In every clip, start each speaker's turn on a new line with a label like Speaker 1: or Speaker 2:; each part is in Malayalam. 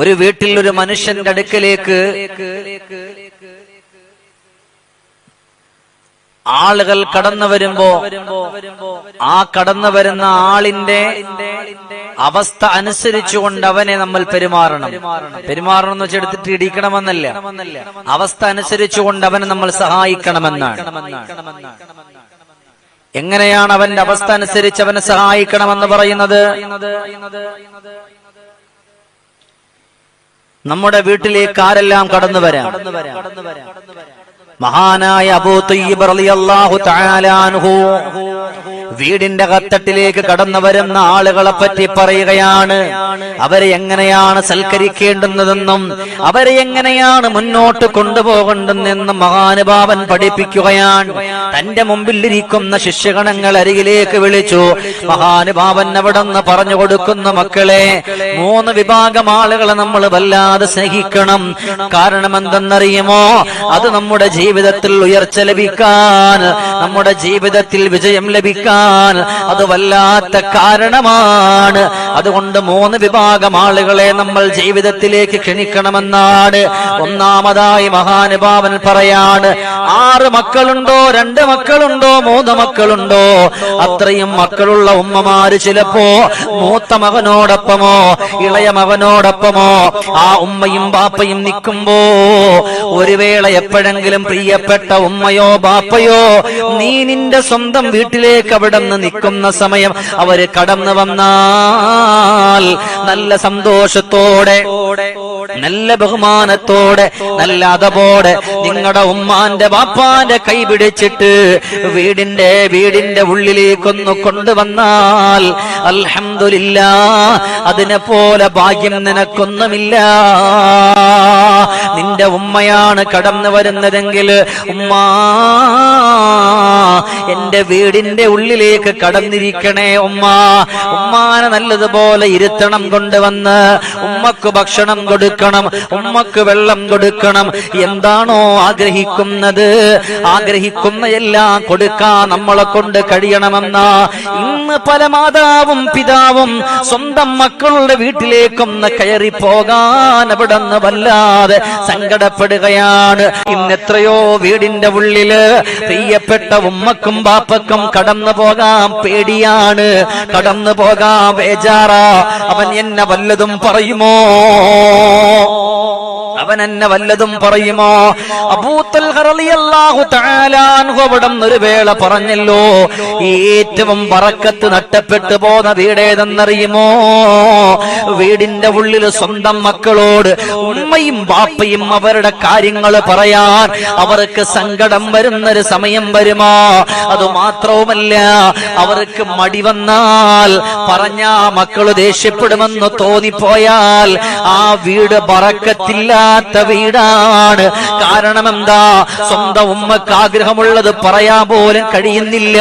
Speaker 1: ഒരു വീട്ടിൽ ഒരു മനുഷ്യന്റെ അടുക്കലേക്ക് ആളുകൾ കടന്നു വരുമ്പോ ആ കടന്നു വരുന്ന ആളിന്റെ അവസ്ഥ അനുസരിച്ചുകൊണ്ട് അവനെ നമ്മൾ പെരുമാറണം. പെരുമാറണം എന്ന് വെച്ചെടുത്തിട്ട് ഇടിക്കണമെന്നല്ല. അവസ്ഥ അനുസരിച്ചുകൊണ്ട് അവനെ നമ്മൾ സഹായിക്കണമെന്നാണ്. എങ്ങനെയാണ് അവന്റെ അവസ്ഥ അനുസരിച്ച് അവനെ സഹായിക്കണമെന്ന് പറയുന്നത്? നമ്മുടെ വീട്ടിലേക്ക് ആരെല്ലാം കടന്നു വരാം. മഹാനായ അബൂ തയ്യബ് റളിയല്ലാഹു തആല അൻഹു വീടിന്റെ കത്തട്ടിലേക്ക് കടന്നു വരുന്ന ആളുകളെ പറ്റി പറയുകയാണ്. അവരെ എങ്ങനെയാണ് സൽക്കരിക്കേണ്ടുന്നതെന്നും അവരെ എങ്ങനെയാണ് മുന്നോട്ട് കൊണ്ടുപോകേണ്ടതെന്നും മഹാനുഭാവൻ പഠിപ്പിക്കുകയാണ്. തന്റെ മുമ്പിൽ ഇരിക്കുന്ന ശിഷ്യഗണങ്ങൾ അരികിലേക്ക് വിളിച്ചു മഹാനുഭാവൻ അവിടെ നിന്ന് പറഞ്ഞു കൊടുക്കുന്ന മക്കളെ മൂന്ന് വിഭാഗം ആളുകളെ നമ്മൾ വല്ലാതെ സ്നേഹിക്കണം. കാരണം എന്തെന്നറിയുമോ? അത് നമ്മുടെ ജീവിതത്തിൽ ഉയർച്ച ലഭിക്കാൻ നമ്മുടെ ജീവിതത്തിൽ വിജയം ലഭിക്കാൻ അത് വല്ലാത്ത കാരണമാണ്. അതുകൊണ്ട് മൂന്ന് വിഭാഗം ആളുകളെ നമ്മൾ ജീവിതത്തിലേക്ക് ക്ഷണിക്കണമെന്നാണ്. ഒന്നാമതായി മഹാനുഭാവൻ പറയാണ് ആറ് മക്കളുണ്ടോ രണ്ട് മക്കളുണ്ടോ മൂന്ന് മക്കളുണ്ടോ? അത്രയും മക്കളുള്ള ഉമ്മമാര് ചിലപ്പോ മൂത്ത മകനോടൊപ്പമോ ഇളയ മകനോടൊപ്പമോ ആ ഉമ്മയും ബാപ്പയും നിൽക്കുമ്പോ ഒരു വേള എപ്പോഴെങ്കിലും പ്രിയപ്പെട്ട ഉമ്മയോ ബാപ്പയോ നീ നിന്റെ സ്വന്തം വീട്ടിലേക്ക് അവിടെ നിന്ന് നിൽക്കുന്ന സമയം അവർ കടന്നു വന്നാൽ നല്ല സന്തോഷത്തോടെ നല്ല ബഹുമാനത്തോടെ നല്ല അതപോടെ നിങ്ങളുടെ ഉമ്മാന്റെ ബാപ്പാന്റെ കൈ പിടിച്ചിട്ട് വീടിന്റെ വീടിന്റെ ഉള്ളിലേക്കൊന്ന് കൊണ്ടുവന്നാൽ അൽഹമില്ല അതിനെ പോലെ ഭാഗ്യം നിനക്കൊന്നുമില്ല. നിന്റെ ഉമ്മയാണ് കടന്നു വരുന്നതെങ്കിൽ ഉമ്മ എന്റെ വീടിന്റെ ഉള്ളിലേക്ക് കടന്നിരിക്കണേ ഉമ്മ. ഉമ്മാനെ നല്ലതുപോലെ ഇരുത്തണം കൊണ്ടുവന്ന് ഉമ്മക്ക് ഭക്ഷണം കൊടുക്കണം ഉമ്മക്ക് വെള്ളം കൊടുക്കണം. എന്താണോ ആഗ്രഹിക്കുന്നത്? ആഗ്രഹിക്കുന്ന എല്ലാം കൊടുക്കാൻ നമ്മളെ കൊണ്ട് കഴിയണമെന്ന. ഇന്ന് പല മാതാവും പിതാവും സ്വന്തം മക്കളുടെ വീട്ടിലേക്കൊന്ന് കയറി പോകാൻ അവിടെ നിന്ന് വല്ലാതെ സങ്കടപ്പെടുകയാണ്. ഇന്നെത്രയോ വീടിന്റെ ഉള്ളിൽ പ്രിയപ്പെട്ട ഉമ്മക്കും ബാപ്പക്കും കടന്നു പോകാൻ പേടിയാണ്. കടന്നു പോകാൻ ബേജാറാ. അവൻ എന്നെ വല്ലതും പറയുമോ? അവൻ എന്നെ വല്ലതും പറയുമോ? അബൂത്തൽ ഒരു വേള പറഞ്ഞല്ലോ. ഏറ്റവും പറക്കത്ത് നട്ടപ്പെട്ടു പോന്ന വീടേതെന്നറിയുമോ? വീടിന്റെ ഉള്ളിൽ സ്വന്തം മക്കളോട് ഉമ്മയും ബാപ്പയും അവരുടെ കാര്യങ്ങൾ പറയാൻ അവർക്ക് സങ്കടം വരുന്നൊരു സമയം വരുമോ. അത് മാത്രവുമല്ല അവർക്ക് മടി വന്നാൽ പറഞ്ഞ മക്കൾ ദേഷ്യപ്പെടുമെന്ന് തോന്നിപ്പോയാൽ ആ വീട് പറക്കത്തില്ലാത്ത വീടാണ്. കാരണം എന്താ സ്വന്തം ഉമ്മക്ക് ആഗ്രഹമുള്ളത് പറയാൻ പോലും കഴിയുന്നില്ല.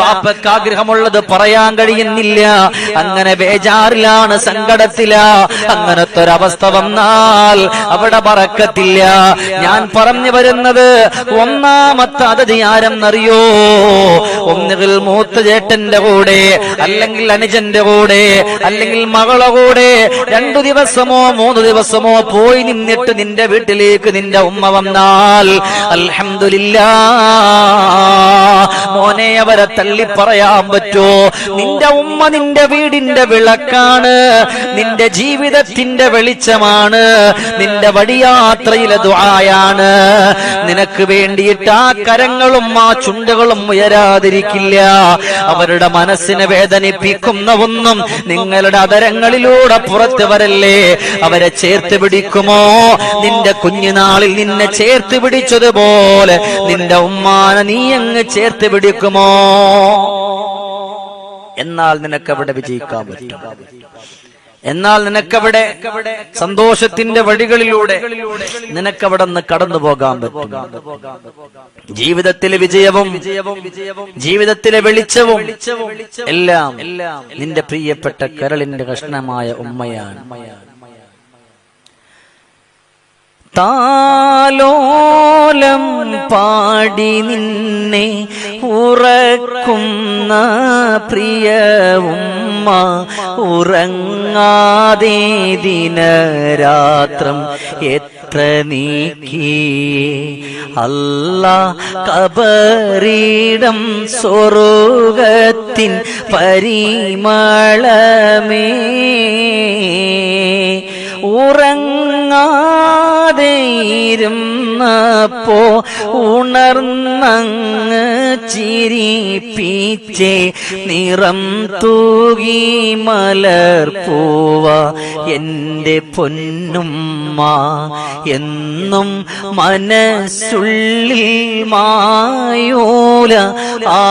Speaker 1: പാപ്പക്ക് ആഗ്രഹമുള്ളത് പറയാൻ കഴിയുന്നില്ല. അങ്ങനെ ബേജാറിലാണ് സങ്കടത്തില. അങ്ങനത്തെ ഒരവസ്ഥ വന്നാൽ അവിടെ പറക്കത്തില്ല. ഞാൻ പറഞ്ഞു വരുന്നത് ഒന്നാമത്തെ അതിഥി ആരെന്നറിയോ? ഒന്നുകിൽ മൂത്ത ചേട്ടന്റെ കൂടെ അല്ലെങ്കിൽ അനുജന്റെ കൂടെ അല്ലെങ്കിൽ മകളെ കൂടെ. രണ്ടു ദിവസമോ മൂന്ന് ദിവസമോ പോയി നിന്നിട്ട് നിന്റെ വീട്ടിലേക്ക് നിന്റെ ഉമ്മ വന്നാൽ അൽഹംദുലില്ലാ. മോനെ അവരെ തള്ളി പറയാൻ പറ്റോ? നിന്റെ ഉമ്മ നിന്റെ വീടിന്റെ വിളക്കാണ് നിന്റെ ജീവിതത്തിന്റെ വെളിച്ചമാണ് നിന്റെ വഴിയാത്രയിലെ ദുആയാണ്. നിനക്ക് വേണ്ടിയിട്ട് ആ കരങ്ങളും ആ ചുണ്ടുകളും ഉയരാതിരിക്കില്ല. അവരുടെ മനസ്സിനെ വേദനിപ്പിക്കുന്ന ഒന്നും നിങ്ങളുടെ അതരങ്ങളിലൂടെ പുറത്തു വരല്ലേ? അവരെ ചേർത്ത് പിടിക്കുമോ? നിന്റെ കുഞ്ഞുനാളിൽ നിന്നെ ചേർത്ത് പിടിച്ചതുപോലെ നിന്റെ ഉമ്മാനെ നീ അങ്ങ് ചേർത്ത് പിടിക്കുമോ? എന്നാൽ നിനക്ക് അവിടെ വിജയിക്കാൻ പറ്റും. എന്നാൽ നിനക്കവിടെ സന്തോഷത്തിന്റെ വഴികളിലൂടെ നിനക്കവിടെ നിന്ന് കടന്നു പോകാൻ പറ്റും. ജീവിതത്തിലെ വിജയവും ജീവിതത്തിലെ വെളിച്ചവും എല്ലാം നിന്റെ പ്രിയപ്പെട്ട കരളിന്റെ കഷ്ണമായ ഉമ്മയാണ്. താലോലം പാടി നിന്നെ ഉറക്കുന്ന പ്രിയ ഉമ്മ ഉറങ്ങാതെ ദിനരാത്രം എത്ര നീക്കി. അല്ല കബറിടം സ്വർഗത്തിൻ പരിമളമേ. ഉറങ്ങാതെ ഇരുന്നപ്പോ ഉണർന്നങ്ങ് ചിരിപ്പിച്ചേ നിറം തൂകി മലർ പൂവ എന്റെ പൊന്നുമ്മ എന്നും മനസ്സുള്ളിൽ മായൂല ആ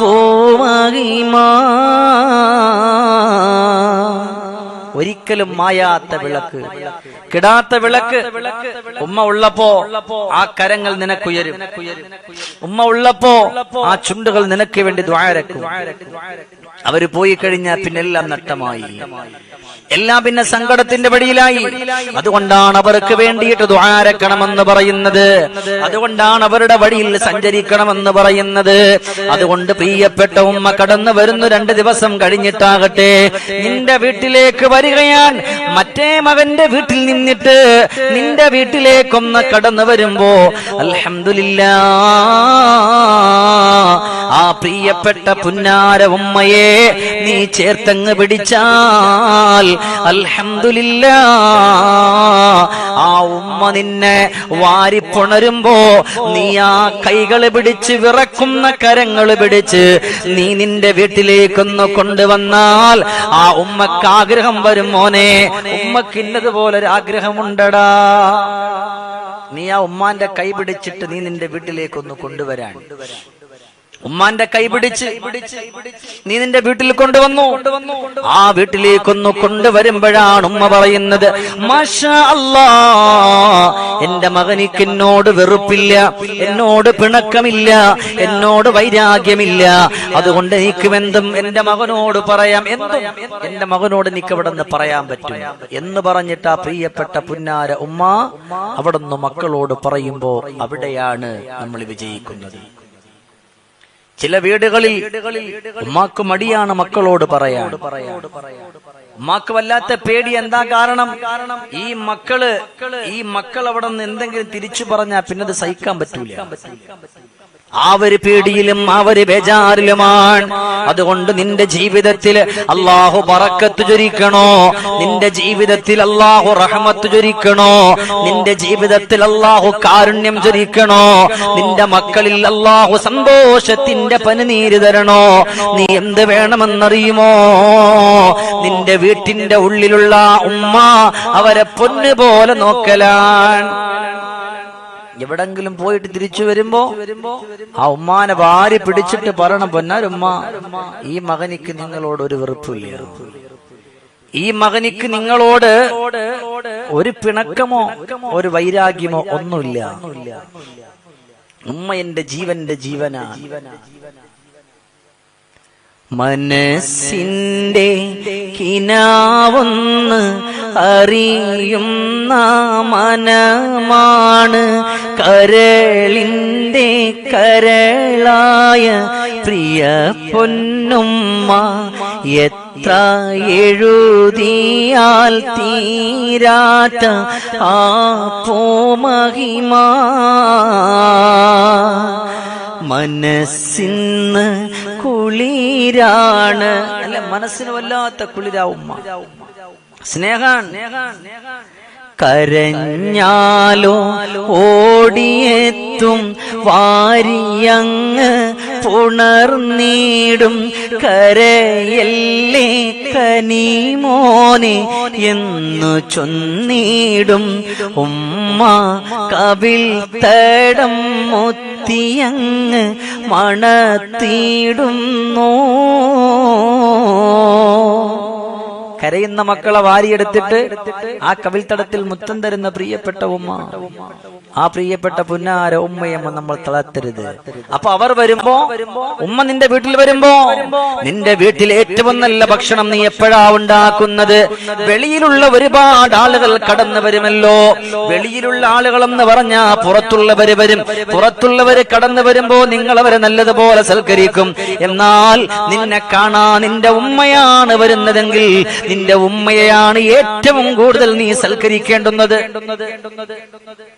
Speaker 1: പൂമഹിമാ ഒരിക്കലും മായാത്ത വിളക്ക്. കിടാത്ത വിളക്ക്. ഉമ്മ ഉള്ളപ്പോ ആ കരങ്ങൾ നിനക്കുയരും. ഉമ്മ ഉള്ളപ്പോ ആ ചുണ്ടുകൾ നിനക്ക് വേണ്ടി ദ്വാരക്കും. അവർ പോയി കഴിഞ്ഞാൽ പിന്നെ എല്ലാം നഷ്ടമായി. എല്ലാം പിന്നെ സങ്കടത്തിന്റെ വഴിയിലായി അതുകൊണ്ടാണ് അവർക്ക് വേണ്ടിയിട്ട് ദ്വാരക്കണമെന്ന് പറയുന്നത്. അതുകൊണ്ടാണ് അവരുടെ വഴിയിൽ സഞ്ചരിക്കണമെന്ന് പറയുന്നത്. അതുകൊണ്ട് പ്രിയപ്പെട്ട ഉമ്മ കടന്നു വരുന്നു രണ്ട് ദിവസം കഴിഞ്ഞിട്ടാകട്ടെ. നിന്റെ വീട്ടിലേക്ക് വരികയാൻ മറ്റേ മകന്റെ വീട്ടിൽ നിന്നിട്ട് നിന്റെ വീട്ടിലേക്കൊന്ന് കടന്നു വരുമ്പോ അലഹമില്ല ആ പ്രിയപ്പെട്ട പുന്നാര ഉമ്മയെ നീ ചേർത്തങ്ങ് പിടിച്ചാൽ അൽഹംദുലില്ലാ. ആ ഉമ്മ നിന്നെ വാരിപ്പുണരുമ്പോ നീ ആ കൈകൾ പിടിച്ച് വിറക്കുന്ന കരങ്ങൾ പിടിച്ച് നീ നിന്റെ വീട്ടിലേക്കൊന്ന് കൊണ്ടുവന്നാൽ ആ ഉമ്മക്ക് ആഗ്രഹം വരും മോനെ. ഉമ്മക്ക് ഇന്നതുപോലെ ഒരു ആഗ്രഹമുണ്ടടാ. നീ ആ ഉമ്മാന്റെ കൈ പിടിച്ചിട്ട് നീ നിന്റെ വീട്ടിലേക്കൊന്ന് കൊണ്ടുവരാൻ. ഉമ്മാന്റെ കൈ പിടിച്ച് നീ നിന്റെ വീട്ടിൽ കൊണ്ടുവന്നു. ആ വീട്ടിലേക്കൊന്നു കൊണ്ടുവരുമ്പോഴാണ് ഉമ്മ പറയുന്നത് എന്റെ മകനിക്ക് എന്നോട് വെറുപ്പില്ല എന്നോട് പിണക്കമില്ല എന്നോട് വൈരാഗ്യമില്ല. അതുകൊണ്ട് എനിക്ക് എന്തും എന്റെ മകനോട് പറയാം എന്തും എന്റെ മകനോട് എനിക്ക് അവിടെ നിന്ന് പറയാൻ പറ്റും. എന്ന് പറഞ്ഞിട്ട് ആ പ്രിയപ്പെട്ട പുന്നാര ഉമ്മ അവിടെ നിന്ന് മക്കളോട് പറയുമ്പോ അവിടെയാണ് നമ്മൾ വിജയിക്കുന്നത്. ചില വീടുകളിൽ ഉമ്മാക്ക് മടിയാണ് മക്കളോട് പറയാൻ. ഉമ്മാക്ക് വല്ലാത്ത പേടി എന്താ കാരണം? ഈ മക്കൾ ഈ മക്കൾ അവിടെ നിന്ന് എന്തെങ്കിലും തിരിച്ചു പറഞ്ഞാ പിന്നെ അത് സഹിക്കാൻ പറ്റൂല. ഒരു പേടിയിലും ആ ബേജാറിലുമാണ്. അതുകൊണ്ട് നിന്റെ ജീവിതത്തിൽ അള്ളാഹു പറക്കത്ത് ചൊരിക്കണോ നിന്റെ ജീവിതത്തിൽ അള്ളാഹു റഹമത്ത് ചൊരിക്കണോ നിന്റെ ജീവിതത്തിൽ അള്ളാഹു കാരുണ്യം ചൊരിക്കണോ നിന്റെ മക്കളിൽ അള്ളാഹു സന്തോഷത്തിന്റെ പനിനീര് തരണോ? നീ എന്ത് വേണമെന്നറിയുമോ? നിന്റെ വീട്ടിന്റെ ഉള്ളിലുള്ള ഉമ്മ അവരെ പൊന്നു പോലെ നോക്കലാണ്. എവിടെങ്കിലും പോയിട്ട് തിരിച്ചു വരുമ്പോ ആ ഉമ്മാനെ ഭാര്യ പിടിച്ചിട്ട് പറയണം പൊന്നാരുമ്മ ഈ മകനിക്ക് നിങ്ങളോട് ഒരു വെറുപ്പില്ല. ഈ മകനിക്ക് നിങ്ങളോട് ഒരു പിണക്കമോ ഒരു വൈരാഗ്യമോ ഒന്നുമില്ല. ഉമ്മ എന്റെ ജീവന്റെ ജീവനാണ്. മനസ്സിന്റെ കിനാവൊന്ന് അറിയുന്ന മനമാണ്. കരളിന്റെ കരളായ പ്രിയ പൊന്നുമ്മ എത്ര എഴുതിയാൽ തീരാത്ത ആ പോമഹിമ. മനസ്സിന്ന് കുളിരാണ്. അല്ല മനസ്സിന് വല്ലാത്ത കുളിരാവുമ്മ. സ്നേഹാൻ കരഞ്ഞാലോ ഓടിയെത്തും വാരിയങ്ങ് പുണർന്നീടും കരയല്ലേ കനീമോനെ എന്നു ചൊന്നീടും ഉമ്മ കവിൽ തടം മുത്തിയങ്ങ് മണത്തിടുന്നു കരയുന്ന മക്കളെ വാരിയെടുത്തിട്ട് ആ കവിൽത്തടത്തിൽ മുത്തം തരുന്ന പ്രിയപ്പെട്ട ഉമ്മ. ആ പ്രിയപ്പെട്ട പുന്നാര ഉമ്മയമ്മ നമ്മൾ തളർത്തരുത്. അപ്പൊ അവർ വരുമ്പോ ഉമ്മ നിന്റെ വീട്ടിൽ വരുമ്പോ നിന്റെ വീട്ടിൽ ഏറ്റവും നല്ല ഭക്ഷണം നീ എപ്പോഴാ ഉണ്ടാക്കുന്നത്? വെളിയിലുള്ള ഒരുപാട് ആളുകൾ കടന്നു വരുമല്ലോ. വെളിയിലുള്ള ആളുകളെന്ന് പറഞ്ഞാ പുറത്തുള്ളവര് വരും. പുറത്തുള്ളവര് കടന്നു വരുമ്പോ നിങ്ങൾ അവരെ നല്ലതുപോലെ സൽക്കരിക്കും. എന്നാൽ നിന്നെ കാണാ നിന്റെ ഉമ്മയാണ് വരുന്നതെങ്കിൽ നിന്റെ ഉമ്മയെയാണ് ഏറ്റവും കൂടുതൽ നീ സൽക്കരിക്കേണ്ടുന്നത്.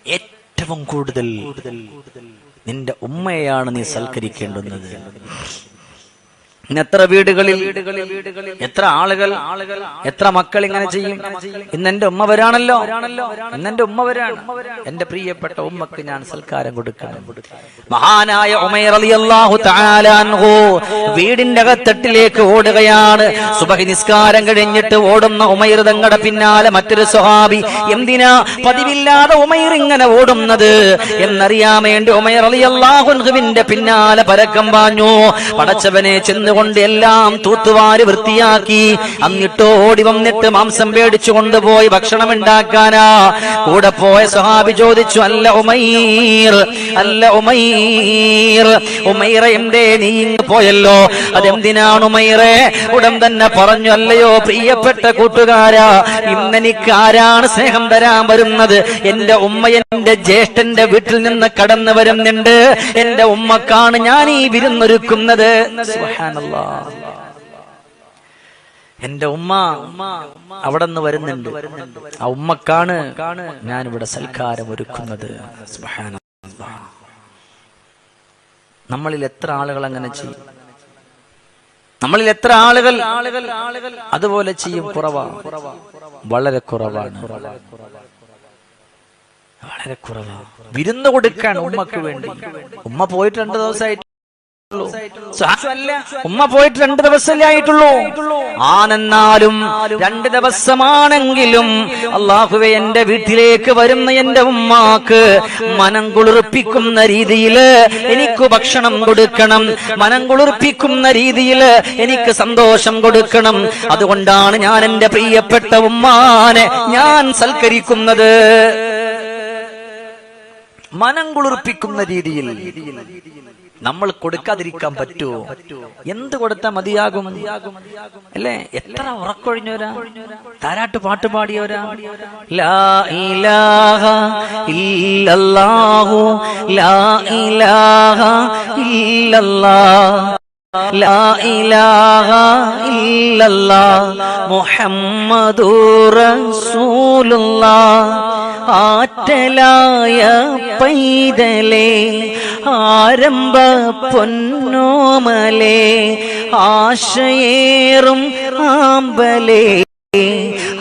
Speaker 1: ഏറ്റവും കൂടുതൽ നിന്റെ ഉമ്മയെയാണ് നീ സൽക്കരിക്കേണ്ടുന്നത്. എത്ര വീടുകളിൽ എത്ര ആളുകൾ എത്ര മക്കൾ ഇങ്ങനെ ചെയ്യും? ഇന്ന് എന്റെ ഉമ്മ വരാണല്ലോ. ഇന്ന് എന്റെ ഉമ്മ വരാണ്. എന്റെ പ്രിയപ്പെട്ട ഉമ്മക്ക് ഞാൻ സൽക്കാരം കൊടുക്കണം. മഹാനായ തആല അൻഹു വീടിന്റെ അകത്തട്ടിലേക്ക് ഓടുകയാണ്. സുബഹി നിസ്കാരം കഴിഞ്ഞിട്ട് ഓടുന്ന ഉമൈർ തങ്ങളുടെ പിന്നാലെ മറ്റൊരു സ്വഹാബി എന്തിനാ പതിവില്ലാതെ ഉമൈർ ഇങ്ങനെ ഓടുന്നത്? എന്നറിയാൻ വേണ്ടി ഉമൈർ റളിയല്ലാഹു അൻഹുവിന്റെ പിന്നാലെ പരക്കം പാഞ്ഞു. പടച്ചവനെ ചെന്നുകൊണ്ട് എല്ലാം തൂത്തുവാരി വൃത്തിയാക്കി. എന്നിട്ട് ഓടി വന്നിട്ട് മാംസം പേടിച്ചു കൊണ്ടുപോയി ഭക്ഷണം ഉണ്ടാക്കാനാ. കൂടെ പോയ സഹാബി ചോദിച്ചു അല്ല ഉമൈർ അല്ല ഉമൈർ ഉമൈറ നീ പോയല്ലോ. അതെന്തിനാണ് ഉമൈറെ? ഉടൻ തന്നെ പറഞ്ഞു അല്ലയോ പ്രിയപ്പെട്ട കൂട്ടുകാരാ ഇന്നെനിക്ക് ആരാണ് സ്നേഹം തരാൻ വരുന്നത്? എന്റെ ഉമ്മ എന്റെ ജ്യേഷ്ഠന്റെ വീട്ടിൽ നിന്ന് കടന്നു വരുന്നുണ്ട്. എന്റെ ഉമ്മക്കാണ് ഞാൻ ഈ വിരുന്നൊരുക്കുന്നത്. സുബ്ഹാനല്ലാഹ്. എന്റെ ഉമ്മ അവിടെ നിന്ന് വരുന്നുണ്ട്. ആ ഉമ്മക്കാണ് ഞാൻ ഇവിടെ സൽക്കാരം ഒരുക്കുന്നത്. നമ്മളിൽ എത്ര ആളുകൾ അങ്ങനെ ചെയ്യും? നമ്മളിൽ എത്ര ആളുകൾ അതുപോലെ ചെയ്യും കുറവാണ് വളരെ കുറവാണ്. വളരെ കുറവാണ് വിരുന്ന് കൊടുക്കാൻ ഉമ്മക്ക് വേണ്ടി. ഉമ്മ പോയിട്ട് രണ്ട് ദിവസമായിട്ട് ഉമ്മ പോയിട്ട് രണ്ട് ദിവസമല്ലേ ആയിട്ടുള്ളൂ. ആണെന്നാലും രണ്ട് ദിവസമാണെങ്കിലും അള്ളാഹുവെ എന്റെ വീട്ടിലേക്ക് വരുന്ന എന്റെ ഉമ്മാക്ക് മനം കുളിർപ്പിക്കുന്ന രീതിയിൽ എനിക്ക് ഭക്ഷണം കൊടുക്കണം. മനം കുളിർപ്പിക്കുന്ന രീതിയിൽ എനിക്ക് സന്തോഷം കൊടുക്കണം. അതുകൊണ്ടാണ് ഞാൻ എന്റെ പ്രിയപ്പെട്ട ഉമ്മാനെ ഞാൻ സൽക്കരിക്കുന്നത്. മനം കുളിർപ്പിക്കുന്ന രീതിയിൽ. നമ്മൾ കൊടുക്കാതിരിക്കാൻ പറ്റുമോ എന്ത് കൊടുത്താൽ മതിയാകും? അല്ലേ? എത്ര ഉറക്കൊഴിഞ്ഞവരാ? താരാട്ട് പാട്ട് പാടിയവരാ? ലാ ഇലാഹ ഇല്ലല്ലാഹു. ലാ ഇലാഹ ഇല്ലല്ലാ ലാ ഇലാഹ ഇല്ലല്ലാ മുഹമ്മദു റസൂലുള്ളാഹ്. ആറ്റലായ പൈതലേ ആരംഭ പൊന്നോമലേ ആശയേറും ആമ്പലേ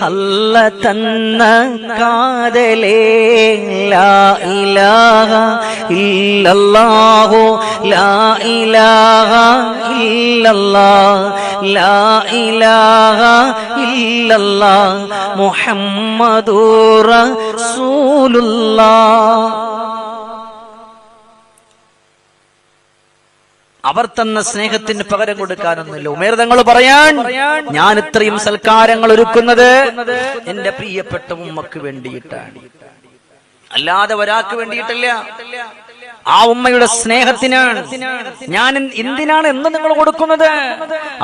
Speaker 1: അല്ല തന്ന കാതലേ ലാ ഇലാഹ ഇല്ലല്ലാഹു ലാ ഇലാഹ ഇല്ലല്ലാഹ് ലാ ഇലാഹ ഇല്ലല്ലാ അവർ തന്ന സ്നേഹത്തിന് പകരം കൊടുക്കാനൊന്നുമില്ല. ഉമേർ തങ്ങൾ പറയാൻ ഞാൻ ഇത്രയും സൽക്കാരങ്ങൾ ഒരുക്കുന്നത് എന്റെ പ്രിയപ്പെട്ട ഉമ്മക്ക് വേണ്ടിയിട്ടാണ്. അല്ലാതെ ഒരാൾക്ക് വേണ്ടിയിട്ടല്ല. ആ ഉമ്മയുടെ സ്നേഹത്തിനാണ്. ഞാൻ എന്തിനാണ് എന്ന് നിങ്ങൾ കൊടുക്കുന്നത്?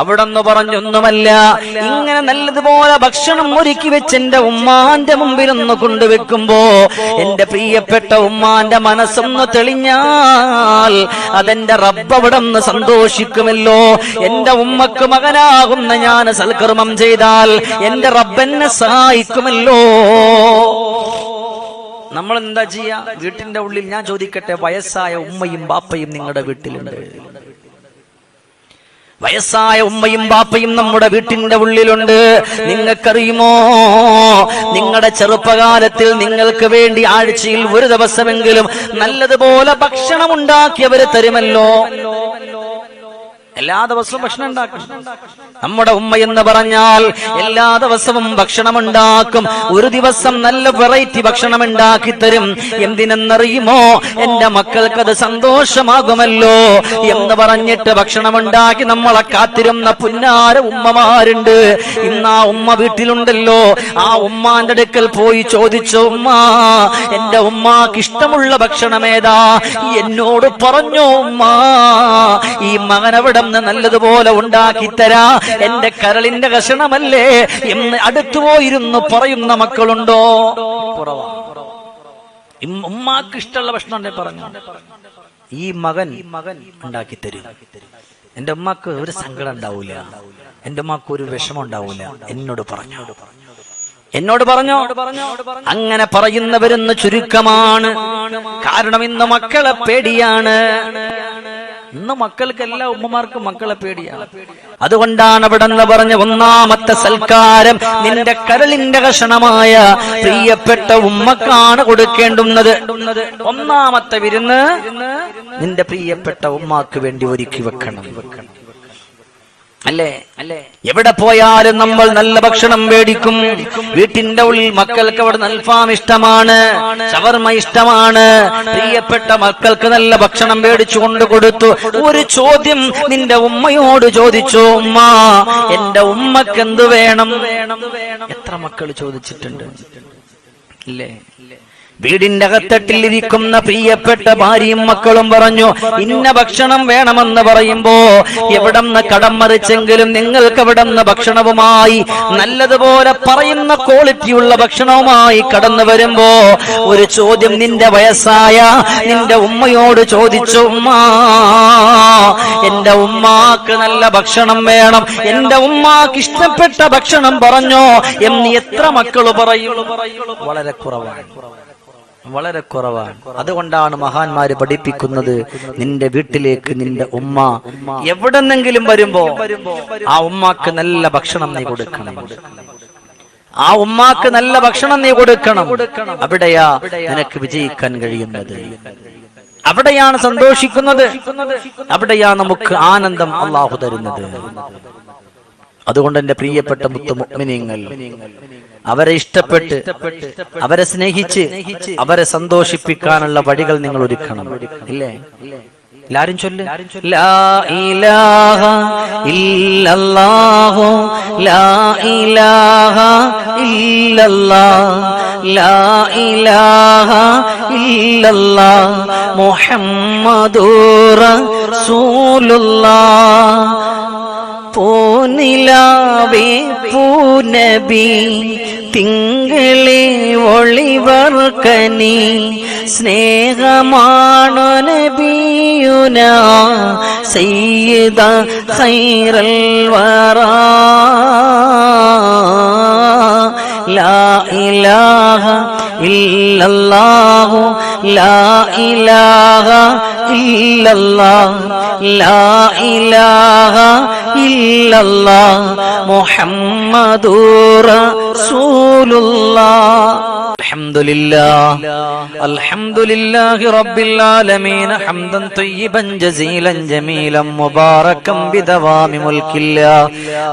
Speaker 1: അവിടെ നിന്ന് പറഞ്ഞൊന്നുമല്ല. ഇങ്ങനെ നല്ലതുപോലെ ഭക്ഷണം ഒരുക്കി വെച്ച് എന്റെ ഉമ്മാന്റെ മുമ്പിൽ ഒന്ന് കൊണ്ടുവെക്കുമ്പോ എന്റെ പ്രിയപ്പെട്ട ഉമ്മാന്റെ മനസ്സൊന്ന് തെളിഞ്ഞാൽ അതെന്റെ റബ്ബ് അവിടെ നിന്ന് സന്തോഷിക്കുമല്ലോ. എന്റെ ഉമ്മക്ക് മകനാകുന്ന ഞാൻ സൽക്കർമ്മം ചെയ്താൽ എന്റെ റബ്ബെന്നെ സഹായിക്കുമല്ലോ. നമ്മൾ എന്താ ചെയ്യാ? വീട്ടിന്റെ ഉള്ളിൽ ഞാൻ ചോദിക്കട്ടെ വയസ്സായ ഉമ്മയും ബാപ്പയും നിങ്ങളുടെ വീട്ടിലുണ്ട്. വയസ്സായ ഉമ്മയും ബാപ്പയും നമ്മുടെ വീട്ടിന്റെ ഉള്ളിലുണ്ട്. നിങ്ങൾക്കറിയുമോ? നിങ്ങളുടെ ചെറുപ്പകാലത്തിൽ നിങ്ങൾക്ക് വേണ്ടി ആഴ്ചയിൽ ഒരു ദിവസമെങ്കിലും നല്ലതുപോലെ ഭക്ഷണം ഉണ്ടാക്കിയവര് തരുമല്ലോ. എല്ലാ ദിവസവും ഭക്ഷണം ഉണ്ടാക്കും. നമ്മുടെ ഉമ്മ എന്ന് പറഞ്ഞാൽ എല്ലാ ദിവസവും ഭക്ഷണം ഉണ്ടാക്കും ഒരു ദിവസം നല്ല വെറൈറ്റി ഭക്ഷണം ഉണ്ടാക്കി തരും. എന്തിനെന്നറിയുമോ? എന്റെ മക്കൾക്ക് അത് സന്തോഷമാകുമല്ലോ എന്ന് പറഞ്ഞിട്ട് ഭക്ഷണം ഉണ്ടാക്കി നമ്മളെ കാത്തിരുന്ന പുന്നാര ഉമ്മമാരുണ്ട്. ഇന്ന് ആ ഉമ്മ വീട്ടിലുണ്ടല്ലോ. ആ ഉമ്മാന്റെ അടുക്കൽ പോയി ചോദിച്ചു ഉമ്മ എന്റെ ഉമ്മാക്ക് ഇഷ്ടമുള്ള ഭക്ഷണം ഏതാ? എന്നോട് പറഞ്ഞോ ഉമ്മ ഈ മകൻ നിന്ന് നല്ലതുപോലെ ഉണ്ടാക്കി തരാ എന്റെ കരളിന്റെ കഷണമല്ലേ? എന്ന് അടുത്തു പോയിരുന്നു പറയുന്ന മക്കളുണ്ടോ? കുറവാ. ഉമ്മാക്ക് ഇഷ്ടമുള്ള ഭക്ഷണം പറഞ്ഞു. ഈ മകൻ മകൻ ഉണ്ടാക്കി തരും എന്റെ ഉമ്മാക്ക് ഒരു സങ്കടം ഉണ്ടാവൂല. എന്റെ ഉമ്മാക്ക് ഒരു വിഷമം ഉണ്ടാവൂല. എന്നോട് പറഞ്ഞു. എന്നോട് പറഞ്ഞോ. അങ്ങനെ പറയുന്നവരെന്ന് ചുരുക്കമാണ്. കാരണം ഇന്ന് മക്കളെ പേടിയാണ്. ഇന്ന് മക്കൾക്കെല്ലാം ഉമ്മമാർക്ക് മക്കളെ പേടിയാണ് അതുകൊണ്ടാണ് അവിടെ നിന്ന് പറഞ്ഞ ഒന്നാമത്തെ സൽക്കാരം നിന്റെ കരളിന്റെ കഷണമായ പ്രിയപ്പെട്ട ഉമ്മക്കാണ് കൊടുക്കേണ്ടുന്നത്. ഒന്നാമത്തെ വിരുന്ന് നിന്റെ പ്രിയപ്പെട്ട ഉമ്മാക്ക് വേണ്ടി ഒരുക്കി വെക്കണം. അല്ലേ? അല്ലേ? എവിടെ പോയാലും നമ്മൾ നല്ല ഭക്ഷണം മേടിക്കും. വീട്ടിന്റെ ഉള്ളിൽ മക്കൾക്ക് അവിടെ നൽഫാം ഇഷ്ടമാണ്. ഷവർമ ഇഷ്ടമാണ്. പ്രിയപ്പെട്ട മക്കൾക്ക് നല്ല ഭക്ഷണം മേടിച്ചു കൊണ്ട് കൊടുത്തു. ഒരു ചോദ്യം നിന്റെ ഉമ്മയോട് ചോദിച്ചു. ഉമ്മ എന്റെ ഉമ്മക്ക് എന്ത് വേണം? എത്ര മക്കൾ ചോദിച്ചിട്ടുണ്ട്? ഇല്ലേ? വീടിന്റെ അകത്തട്ടിലിരിക്കുന്ന പ്രിയപ്പെട്ട ഭാര്യയും മക്കളും പറഞ്ഞു ഇന്ന ഭക്ഷണം വേണമെന്ന് പറയുമ്പോ എവിടെന്ന് കടം മറിച്ചെങ്കിലും നിങ്ങൾക്ക് എവിടെന്ന് ഭക്ഷണവുമായി നല്ലതുപോലെ പറയുന്ന ക്വാളിറ്റിയുള്ള ഭക്ഷണവുമായി കടന്നു വരുമ്പോ ഒരു ചോദ്യം നിന്റെ വയസ്സായ നിന്റെ ഉമ്മയോട് ചോദിച്ചു ഉമ്മ എന്റെ ഉമ്മാക്ക് നല്ല ഭക്ഷണം വേണം എന്റെ ഉമ്മാക്ക് ഇഷ്ടപ്പെട്ട ഭക്ഷണം പറഞ്ഞോ എന്ന് എത്ര മക്കൾ പറയുള്ളൂ വളരെ കുറവാണ്. വളരെ കുറവാണ്. അതുകൊണ്ടാണ് മഹാന്മാര് പഠിപ്പിക്കുന്നത് നിന്റെ വീട്ടിലേക്ക് നിന്റെ ഉമ്മ എവിടെന്നെങ്കിലും വരുമ്പോ ആ ഉമ്മാക്ക് നല്ല ഭക്ഷണം നീ കൊടുക്കണം. ആ ഉമ്മാക്ക് നല്ല ഭക്ഷണം നീ കൊടുക്കണം. അവിടെയാ നിനക്ക് വിജയിക്കാൻ കഴിയുന്നത്. അവിടെയാണ് സന്തോഷിക്കുന്നത്. അവിടെയാ നമുക്ക് ആനന്ദം അള്ളാഹു തരുന്നത്. അതുകൊണ്ട് എന്റെ പ്രിയപ്പെട്ട മുത്തു മുഅ്മിനീങ്ങൾ അവരെ ഇഷ്ടപ്പെട്ട് അവരെ സ്നേഹിച്ച് അവരെ സന്തോഷിപ്പിക്കാനുള്ള വഴികൾ നിങ്ങൾ ഒരുക്കണം. ഇല്ലേ? എല്ലാരും ചൊല്ല്. ലാ ഇലാഹ ഇല്ലല്ലാഹു ലാ ഇലാഹ ഇല്ലല്ലാഹ് ലാ ഇലാഹ ഇല്ലല്ലാഹ് പൂനിലാവേ പൂനബി തിങ്കളെ ഒളിവർക്കനി സ്നേഹമാണു നബിയുന സയ്യിദ ഖൈറൽ വറാ ലാ ഇലാഹ ഇല്ലല്ലാഹു ലാ ഇലാഹ ഇല്ലല്ലാഹ് ലാ ഇലാഹ ഇല്ലല്ലാഹ് മുഹമ്മദൂറ റസൂലുള്ളാഹ് الحمد لله الحمد لله رب العالمين حمدا طيبا جزيلا جميلا مباركا بدوام ملك الله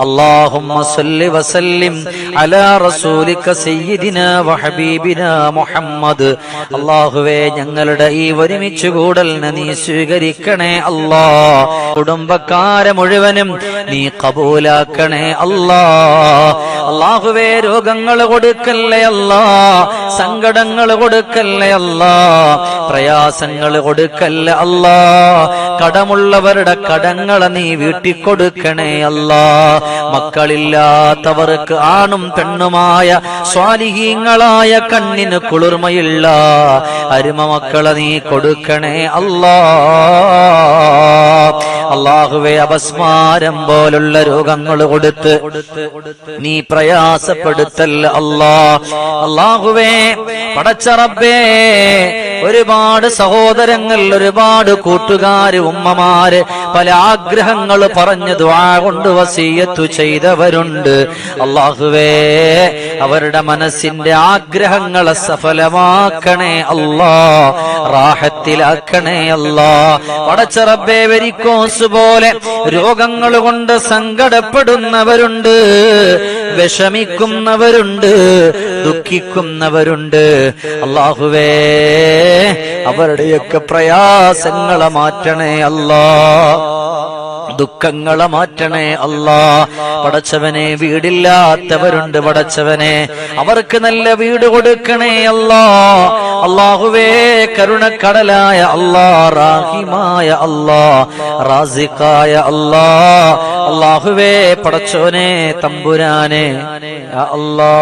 Speaker 1: اللهم صل وسلم على رسولك سيدنا وحبيبنا محمد അള്ളാഹുവേ ഞങ്ങളുടെ ഈ ഒരുമിച്ച് കൂടലിനെ നീ സ്വീകരിക്കണേ അല്ലാ കുടുംബക്കാരെ മുഴുവനും നീ കബൂലാക്കണേ അല്ലാ അള്ളാഹുവേ രോഗങ്ങൾ കൊടുക്കല്ലേ അല്ലാ സങ്കടങ്ങൾ കൊടുക്കല്ലേ അല്ലാ? പ്രയാസങ്ങൾ കൊടുക്കല്ലേ അല്ലാ? കടമുള്ളവരുടെ കടങ്ങളെ നീ വീട്ടിക്കൊടുക്കണേ അല്ലാ? മക്കളില്ലാത്തവർക്ക് ആണും പെണ്ണുമായ സ്വാലിഹീങ്ങളായ കണ്ണിന് കുളിർമയില്ല. അരുമ മക്കളെ നീ കൊടുക്കണേ അല്ലാ? അള്ളാഹുവെ അപസ്മാരം പോലുള്ള രോഗങ്ങൾ കൊടുത്ത് നീ പ്രയാസപ്പെടുത്തല്ല അല്ലാ. അള്ളാഹുവേ പടച്ചറബേ ഒരുപാട് സഹോദരങ്ങൾ ഒരുപാട് കൂട്ടുകാര് ഉമ്മമാര് പല ആഗ്രഹങ്ങൾ പറഞ്ഞു ദ്വാ കൊണ്ട് വസീയത്തു ചെയ്തവരുണ്ട്. അള്ളാഹുവേ അവരുടെ മനസ്സിന്റെ ആഗ്രഹങ്ങളെ സഫലമാക്കണേ അല്ലാ. റാഹത്തിലാക്കണേ അല്ലാ. പടച്ചറബേ വരിക്കോസ് മനസ്സുപോലെ രോഗങ്ങൾ കൊണ്ട് സങ്കടപ്പെടുന്നവരുണ്ട് വിഷമിക്കുന്നവരുണ്ട് ദുഃഖിക്കുന്നവരുണ്ട്. അള്ളാഹുവേ അവരുടെയൊക്കെ പ്രയാസങ്ങളെ മാറ്റണേ അല്ലാ. ദുഃഖങ്ങളെ മാറ്റണേ അല്ലാ. പടച്ചവനെ വീടില്ലാത്തവരുണ്ട് പടച്ചവനെ. അവർക്ക് നല്ല വീട് കൊടുക്കണേ അല്ലാ. അള്ളാഹുവേ കരുണക്കടലായ അല്ലാ റാഹിമായ അല്ലാ റാസിഖായ അല്ലാ. അള്ളാഹുവേ പടച്ചോനെ തമ്പുരാനെ അല്ലാ.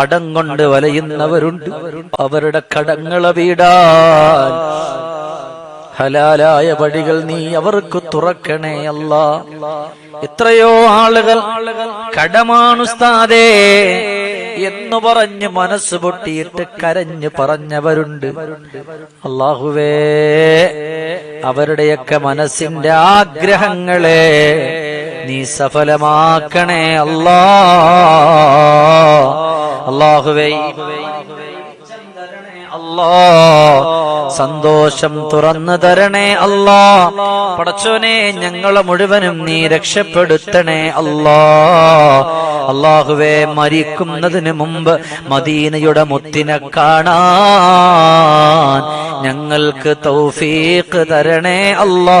Speaker 1: കടം കൊണ്ട് വലയുന്നവരുണ്ട്. അവരുടെ കടങ്ങളെ വീടാൻ ഹലാലായ വഴികൾ നീ അവർക്ക് തുറക്കണേ അല്ല. എത്രയോ ആളുകൾ കടമാണുസ്താദേ എന്ന് പറഞ്ഞ് മനസ്സ് പൊട്ടിയിട്ട് കരഞ്ഞ് പറഞ്ഞവരുണ്ട്. അള്ളാഹുവേ അവരുടെയൊക്കെ മനസ്സിന്റെ ആഗ്രഹങ്ങളെ നീ സഫലമാക്കണേ അല്ലാ. അള്ളാഹുവേ സന്തോഷം തുറന്നു തരണേ അല്ലാ. പടച്ചോനെ ഞങ്ങളെ മുഴുവനും നീ രക്ഷപ്പെടുത്തണേ അല്ലാ. അള്ളാഹുവെ മരിക്കുന്നതിന് മുമ്പ് മദീനയുടെ മുത്തിനെ കാണാൻ ഞങ്ങൾക്ക് തൗഫീഖ് തരണേ അല്ലാ.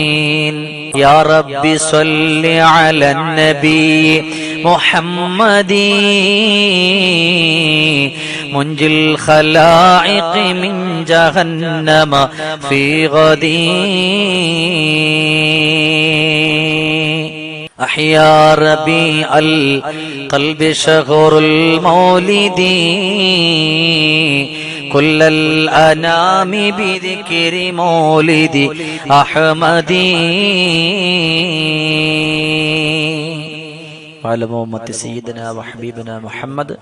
Speaker 1: يا رب صل على النبي محمد. منجي الخلائق من جهنم في غدي أحيا ربيع القلب شهر المولد. كل الأنام بذكر مولد أحمد وعلى أمة سيدنا وحبيبنا محمد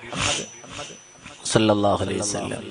Speaker 1: صلى الله عليه وسلم